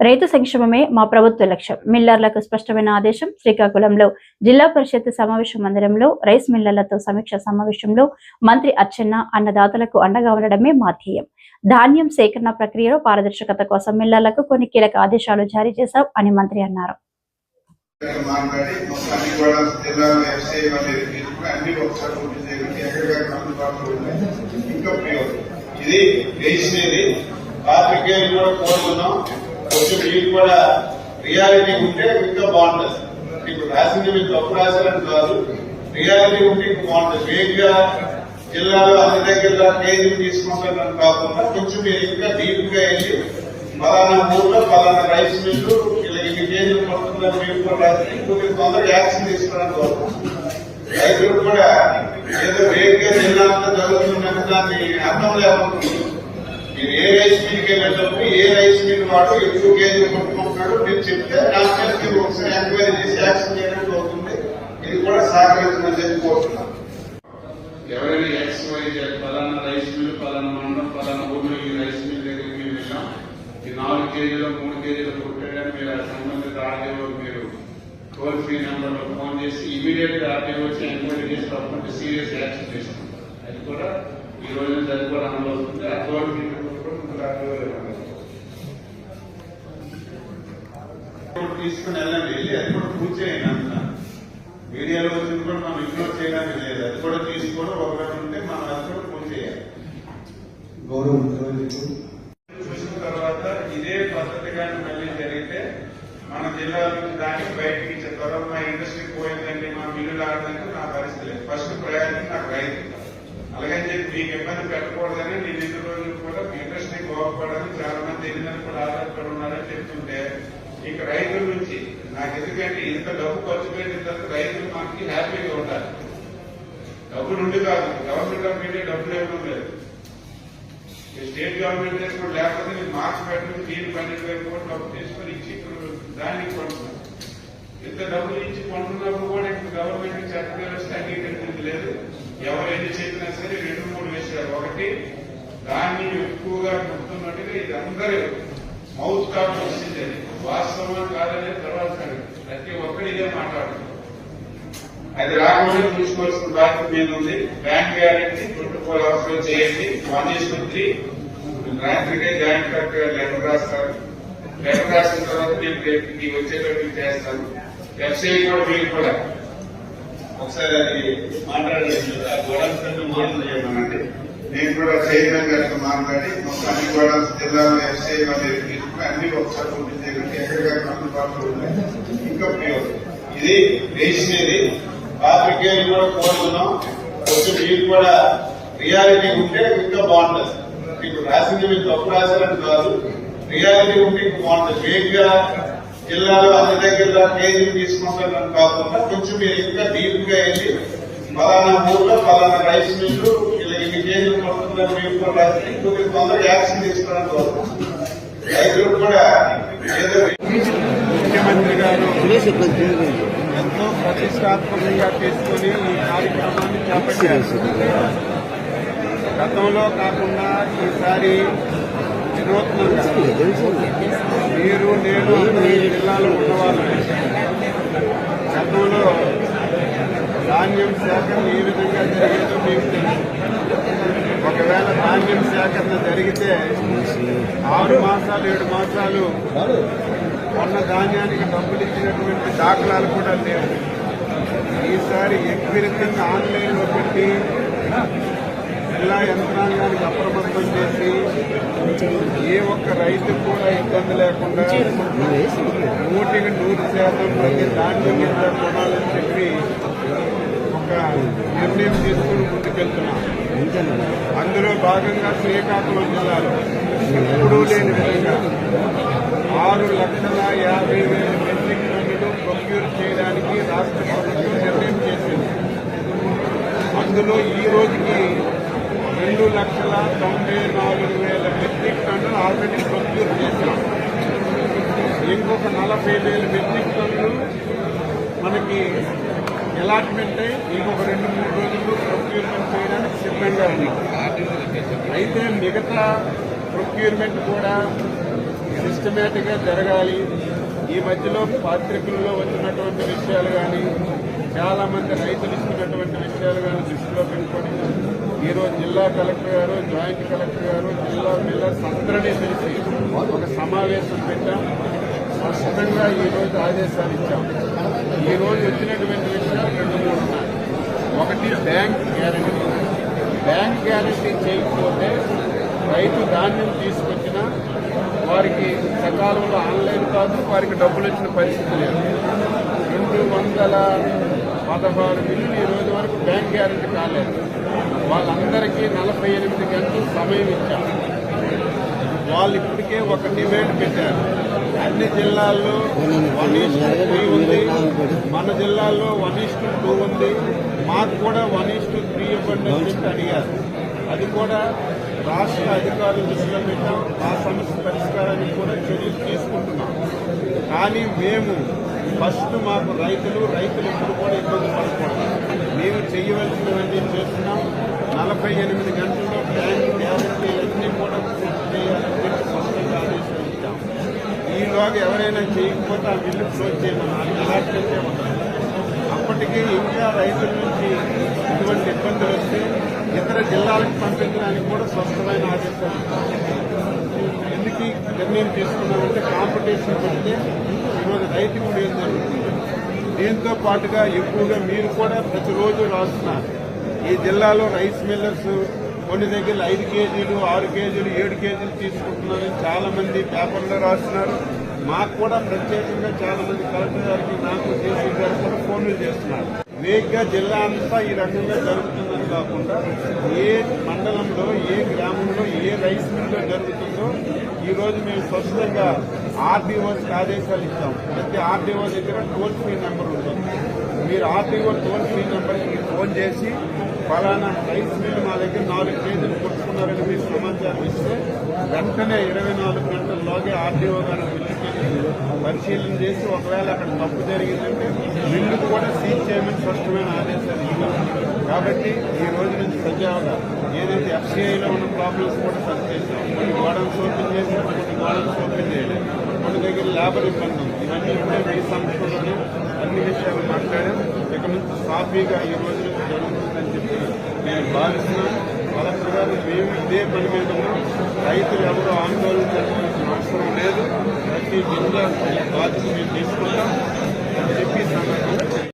రైతు సంక్షేమమే మా ప్రభుత్వ లక్ష్యం. మిల్లర్లకు స్పష్టమైన ఆదేశం శ్రీకాకుళంలో. జిల్లా పరిషత్ సమావేశ మందిరంలో రైస్ మిల్లర్లతో సమీక్ష సమావేశంలో మంత్రి అర్చన అన్నదాతలకు అండగా ఉండడమే మా ధ్యేయం. ధాన్యం సేకరణ ప్రక్రియలో పారదర్శకత కోసం మిల్లర్లకు కొన్ని కీలక ఆదేశాలు జారీ చేశాం అని మంత్రి అన్నారు. ఇది పాత్రికేయులు కూడా కోరుకున్నాం. కొంచెం మీరు కూడా రియాలిటీ ఉంటే ఇంకా బాగుంటుంది. ఇప్పుడు రాసింది మీరు తప్పు రాశారని కాదు. రియాలిటీ ఉంటే ఇంకా బాగుంటుంది. వేగ్గా జిల్లాలో అన్ని దగ్గర కేజీలు తీసుకుంటారని కాకుండా కొంచెం మీరు ఇంకా డీప్గా వెళ్ళి పలానా ఊర్లో పలానా రైస్ మిల్లు ఇలా ఇన్ని కేజీలు పడుతుందని మీరు కూడా రాసి కొంచెం తొందరగా యాక్షన్ తీసుకోవడానికి కోరుకుంటున్నాం. రైతులు కూడా ఏదో వేగ్గా జిల్లాంతా జరుగుతున్నట్టు దాన్ని అర్థం లేకుండా మీరు ఏ రైస్ మిల్కి వెళ్ళేటప్పుడు ఏ రైస్ మిల్ వాడు ఎక్కువ కేజీలు కొట్టుకుంటున్నాడు మీరు చెప్తే దాని మీరు ఒకసారి ఎంక్వైరీ చేసి యాక్షన్ చేయడానికి అవుతుంది. ఇది కూడా సహకరించమని చెప్పి కోరుతున్నాం. ఎవరైనా ఎక్స్ వై పలానా రైస్ మిల్ పలానా మండలం పలానా ఊర్లో ఈ రైస్ మిల్ దగ్గరికి మేము వెళ్ళాం ఈ నాలుగు కేజీలు మూడు కేజీలు కుట్టాడని మీరు ఆ సంబంధిత ఆర్డీఓ మీరు టోల్ ఫ్రీ నెంబర్లో ఫోన్ చేసి ఇమీడియట్గా ఆర్టీఓ వచ్చి ఎంక్వైరీ చేసి తప్పకుండా సీరియస్ యాక్షన్ తీసుకుంటాం అది కూడా ఈ రోజు నుంచి అది కూడా అమలు అవుతుంది. అథారిటీ తీసుకుని వెళ్ళండి వెళ్ళి అది కూడా పూర్తి చేయండి అంటున్నాను మీడియాలో వచ్చింది కూడా మనం ఇగ్నోర్ చేయడానికి లేదు. అది కూడా తీసుకోవడం ఒకటి ఉంటే మనం అది కూడా పూర్తి చేయాలి. గౌరవ చూసిన తర్వాత ఇదే పద్ధతి కానీ మళ్ళీ జరిగితే మన జిల్లా నుంచి దాన్ని బయటకి త్వరలో మా ఇండస్ట్రీ పోయిందంటే మా మిల్లులు ఆడదంటే నా పరిస్థితి లేదు. ఫస్ట్ ప్రయారిటీ నాకు రైతు. అలాగని చెప్పి మీకు ఇబ్బంది పెట్టకూడదని నేను ఇన్ని రోజులు కూడా మీ ఇండస్ట్రీ బాగుపడాలని చాలా కూడా ఆధారపడి ఉన్నారని చెప్తుంటే ఇక రైతుల నుంచి నాకు ఎందుకంటే ఇంత డబ్బు ఖర్చు పెట్టిన తర్వాత రైతులు మనకి హ్యాపీగా ఉండాలి డబ్బులు ఉండి కాదు గవర్నమెంట్ ఆఫ్ ఇండియా డబ్బులు ఇవ్వడం లేదు స్టేట్ గవర్నమెంట్ కూడా లేకపోతే మీరు మార్క్స్ పెట్టడం మీరు పన్నెండు వేల కోట్లు డబ్బు తీసుకొని ఇచ్చి ఇప్పుడు దానికి కొంటున్నారు. ఇంత డబ్బులు ఇచ్చి కొంటున్నప్పుడు కూడా ఇప్పుడు గవర్నమెంట్ చట్ట వ్యవస్థ అంగీకరించింది లేదు ఎవరు ఎన్ని చెప్పినా సరే రెండు మూడు విషయాలు ఒకటి దాన్ని ఎక్కువగా చెప్తున్నట్టుగా ఇది అందరూ మౌత్ టాక్ వచ్చింది అది వాస్తవం కాదనే తర్వాత ప్రతి ఒక్కరు ఇదే మాట్లాడుతున్నారు. అది రాకుండా చూసుకోవాల్సిన బాధ్యత మీద ఉంది. బ్యాంక్ గ్యారెంటీ ట్వంటీ అవసరం చేయండి. వన్ ఇస్ రాత్రికే జాయింట్ కలెక్టర్ లెటర్ రాస్తారు. లెటర్ రాసిన తర్వాత నేను రేపు వచ్చేటట్టు చేస్తాను ఎఫ్సీఐ కూడా మీరు కూడా. ఒకసారి అది మాట్లాడలేదు ఆ గొడవ మాటలు చేయమనండి నేను కూడా చైర్మన్ గారితో మాట్లాడి మొత్తాన్ని కూడా జిల్లాలో ఎస్ఐ అన్ని ఒకసారి పూర్తి చేయండి అందుబాటులో ఉన్నాయి ఇంకా ప్యూర్ ఇది వేసినది. పాత్రికేయులు కూడా కోరుతున్నాం కొంచెం మీరు కూడా రియాలిటీ ఉంటే ఇంకా బాగుంటుంది. మీకు రాసింది మీరు తప్పు రాశారని కాదు. రియాలిటీ ఉంటే ఇంకా బాగుంటుంది. వేగ్గా జిల్లాలో అన్ని దగ్గర కేజీలు తీసుకుంటారని కాకుండా కొంచెం మీరు ఇంకా డీప్గా వెళ్ళి ఫలానా ఊర్లో పలానా రైస్ మిల్లు ఇలా ఇన్ని కేజీలు పడుతుందని మీరు కూడా రాసి కొద్దిగా తొందరగా యాక్షన్ తీసుకోవడానికి రైతులు కూడా ఏదో ముఖ్యమంత్రి గారు ఎంతో ప్రతిష్టాత్మకంగా తీసుకుని ఈ కార్యక్రమాన్ని చేపట్టారు. గతంలో కాకుండా ఈసారి వినూత్నంగా మీరు నేను ఈ జిల్లాలో ఉన్నవాళ్ళు. గతంలో ధాన్యం సేకరణ ఏ విధంగా జరిగిందో మీకు తెలుసు. ధాన్యం సేకరణ జరిగితే ఆరు మాసాలు ఏడు మాసాలు కొన్న ధాన్యానికి డబ్బులు ఇచ్చినటువంటి దాఖలాలు కూడా లేవు. ఈసారి ఎక్విరెంట్ ఆన్లైన్లో పెట్టి జిల్లా యంత్రాంగానికి అప్రమత్తం చేసి ఏ ఒక్క రైతు కూడా ఇబ్బంది లేకుండా నూటికి నూరు శాతం మంది ధాన్యం మీద కొనాలని చెప్పి ఒక నిర్ణయం తీసుకుని ముందుకెళ్తున్నాం. అందులో భాగంగా శ్రీకాకుళం జిల్లాలో ఎప్పుడూ లేని విధంగా ఆరు లక్షల యాభై వేల మెట్రిక్ టన్నులు ప్రొక్యూర్ చేయడానికి రాష్ట్ర ప్రభుత్వం నిర్ణయం చేసింది. అందులో ఈ రోజుకి రెండు లక్షల తొంభై నాలుగు వేల మెట్రిక్ టన్నులు ఆల్రెడీ ప్రొక్యూర్ చేశాం. ఇంకొక నలభై వేల మెట్రిక్ టన్నులు మనకి అలాట్మెంట్ అయి ఇంకొక రెండు మూడు రోజుల్లో ప్రొక్యూర్మెంట్ చేయడానికి సిద్ధంగా ఉన్నాం. అయితే మిగతా ప్రొక్యూర్మెంట్ కూడా సిస్టమేటిక్గా జరగాలి. ఈ మధ్యలో పాత్రికల్లో వచ్చినటువంటి విషయాలు కానీ చాలామంది రైతులు ఇస్తున్నటువంటి విషయాలు కానీ దృష్టిలో పెట్టుకొని ఈరోజు జిల్లా కలెక్టర్ గారు జాయింట్ కలెక్టర్ గారు జిల్లా మిల్లర్స్ అందరినీ తెలిసి ఒక సమావేశం పెట్టాం. స్పష్టంగా ఈరోజు ఆదేశాలు ఇచ్చాం. ఈ రోజు వచ్చినటువంటి విషయాలు రెండు మూడు ఉన్నాయి. ఒకటి బ్యాంక్ గ్యారంటీ. బ్యాంక్ గ్యారంటీ చేయకపోతే రైతు ధాన్యం తీసుకొచ్చిన వారికి సకాలంలో ఆన్లైన్ కాదు వారికి డబ్బులు వచ్చిన పరిస్థితి లేదు. రెండు వందల పదహారు బిల్లులు ఈ రోజు వరకు బ్యాంక్ గ్యారంటీ కాలేదు. వాళ్ళందరికీ నలభై ఎనిమిది గంటలు సమయం ఇచ్చాం. వాళ్ళు ఇప్పటికే ఒక డిమాండ్ పెట్టారు. అన్ని జిల్లాల్లో వన్ ఇస్టు త్రీ ఉంది. మన జిల్లాలో వన్ ఇస్టు టూ ఉంది. మాకు కూడా వన్ ఇస్టు త్రీ ఇవ్వండి అని చెప్పి అడిగారు. అది కూడా రాష్ట్ర అధికారులు దృష్టిలో పెట్టాం. ఆ సమస్య పరిష్కారానికి కూడా చర్యలు తీసుకుంటున్నాం. కానీ మేము ఫస్ట్ మాకు రైతులు రైతులు ఎప్పుడు కూడా ఇబ్బంది పడకూడదు. మేము చేయవలసినవన్నీ చేస్తున్నాం. నలభై ఎనిమిది గంటల్లో బ్యాంక్ గ్యారంటీ అన్నీ కూడా పూర్తి చేయాలని చెప్పి స్పష్టంగా ఆదేశాలు ఇచ్చాం ఈలోగా ఎవరైనా చేయకపోతే ఆ బిల్లు క్లోజ్ చేయమని అలాంటి చేయమన్నారు అప్పటికీ ఇంకా రైతుల నుంచి ఇటువంటి ఇబ్బందులు వస్తే ఇతర జిల్లాలకు పంపించడానికి కూడా స్పష్టమైన ఆదేశాలు ఎందుకు నిర్ణయం తీసుకున్నామంటే కాంపిటీషన్ పెడితే ఈరోజు రైతు కూడా ఏం జరుగుతుంది? దీంతో పాటుగా ఎక్కువగా మీరు కూడా ప్రతిరోజు రాస్తున్నారు. ఈ జిల్లాలో రైస్ మిల్లర్స్ కొన్ని దగ్గర ఐదు కేజీలు ఆరు కేజీలు ఏడు కేజీలు తీసుకుంటున్నారని చాలా మంది పేపర్లో రాస్తున్నారు. మాకు కూడా ప్రత్యేకంగా చాలా మంది కలెక్టర్ గారికి నాకు జేసీ గారికి కూడా ఫోన్లు చేస్తున్నారు. వేగ్గా జిల్లా అంతా ఈ రకంగా జరుగుతుందని కాకుండా ఏ మండలంలో ఏ గ్రామంలో ఏ రైస్ మిల్లో జరుగుతుందో ఈరోజు మేము స్పష్టంగా ఆర్డీఓకి ఆదేశాలు ఇస్తాం. ప్రతి ఆర్డీఓ దగ్గర టోల్ ఫ్రీ నెంబర్ ఉంటుంది. మీరు ఆర్డీఓ టోల్ ఫ్రీ నెంబర్కి ఫోన్ చేసి ఫలానా రైస్ మిల్ మా దగ్గర నాలుగు కేజీలు కొట్టుకున్నారని మీరు సమాచారం ఇస్తే వెంటనే ఇరవై నాలుగు గంటల్లోగే ఆర్డీఓ గారు పిలిచి పరిశీలన చేసి ఒకవేళ అక్కడ తప్పు జరిగిందంటే మిల్లు కూడా సీజ్ చేయమని స్పష్టమైన ఆదేశాలు ఇవ్వాలి. కాబట్టి ఈ రోజు నుంచి సజావుగా ఏదైతే ఎఫ్సీఐలో ఉన్న ప్రాబ్లమ్స్ కూడా సరి చేసాం కొన్ని గోడౌన్స్ ఓపెన్ చేసాం కొన్ని గోడౌన్స్ ఓపెన్ చేయలేదు. కొన్ని దగ్గర లేబర్ ఇబ్బంది ఉంది. ఇవన్నీ ఉంటే మీ సంస్థలోనే అన్ని విషయాలు మాట్లాడాం. ఇక నుంచి సాఫీగా ఈ రోజు నుంచి జరుగుతుందని చెప్పి నేను భావిస్తున్నాను. కలెక్టర్ గారు మేము ఇదే పని మీద రైతులు ఎవరు ఆందోళన చెందాల్సిన అవసరం లేదు. ప్రతి జిల్లా బాధ్యత మేము తీసుకుంటాం. అని చెప్పి ఈ